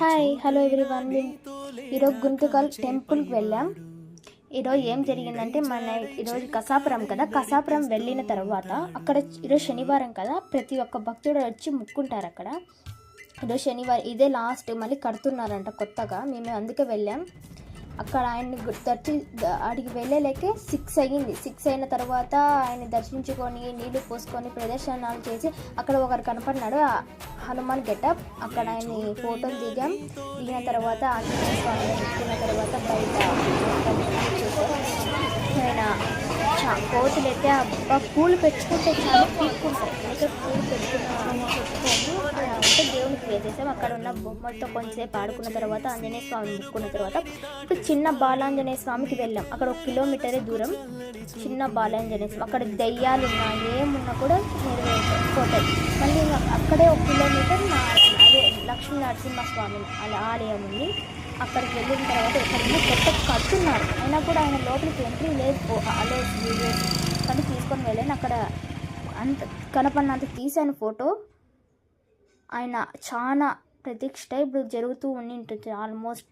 Hi hello everyone. ఈరోజు గుంతకల్ టెంపుల్కి వెళ్ళాం. ఈరోజు ఏం జరిగిందంటే మన ఈరోజు కసాపురం కదా కసాపురం వెళ్ళిన తర్వాత అక్కడ ఈరోజు శనివారం కదా ప్రతి ఒక్క భక్తుడు వచ్చి ముక్కుంటారు అక్కడ. ఈరోజు శనివారం ఇదే లాస్ట్ మళ్ళీ కడుతున్నారంట కొత్తగా మేము అందుకే వెళ్ళాం. అక్కడ ఆయన్ని దర్శి ద- ఆడికి వెళ్ళలేకే సిక్స్ అయ్యింది. సిక్స్ అయిన తర్వాత ఆయన దర్శించుకొని నీళ్ళు పోసుకొని ప్రదర్శనాలు చేసి అక్కడ ఒకరు కనపడినాడు. హనుమాన్ గెటప్ అక్కడ ఆయన్ని ఫోటోలు దిగాం. దిగిన తర్వాత ఆంజనేయ స్వామిని తర్వాత బయట మొత్తం చూసాం. ఆయన చా- కోతులు అయితే అబ్బా పూలు పెట్టుకుంటే చాలా పీక్కుంటాయి అయితే పూలు పెట్టుకున్న అంటే దేవునికి వేసేసాం అక్కడ ఉన్న బొమ్మలతో కొంచెంసేపు ఆడుకున్న తర్వాత ఆంజనేయ స్వామిని ముక్కున్న తర్వాత ఇప్పుడు చిన్న బాలాంజనేయ స్వామికి వెళ్ళాం. అక్కడ ఒక కిలోమీటరే దూరం. చిన్న బాలాంజనేయ స్వామి. అక్కడ దెయ్యాలు ఉన్నా ఏమున్నా కూడా నెరవేరిపోతాయి. మళ్ళీ అక్కడే ఒక కిలోమీటర్ నా అదే లక్ష్మీ నరసింహ స్వామి ఆలయం ఉంది. అక్కడికి వెళ్ళిన తర్వాత ఎక్కడైనా కొత్త కట్టున్నారు అయినా కూడా ఆయన లోపలికి ఎంట్రీ లేదు. లేదు కానీ తీసుకొని వెళ్ళాను అక్కడ అంత కనపడినంత తీశాను ఫోటో. ఆయన చాలా ప్రతిష్ట ఇప్పుడు జరుగుతూ ఉండి ఉంటుంది ఆల్మోస్ట్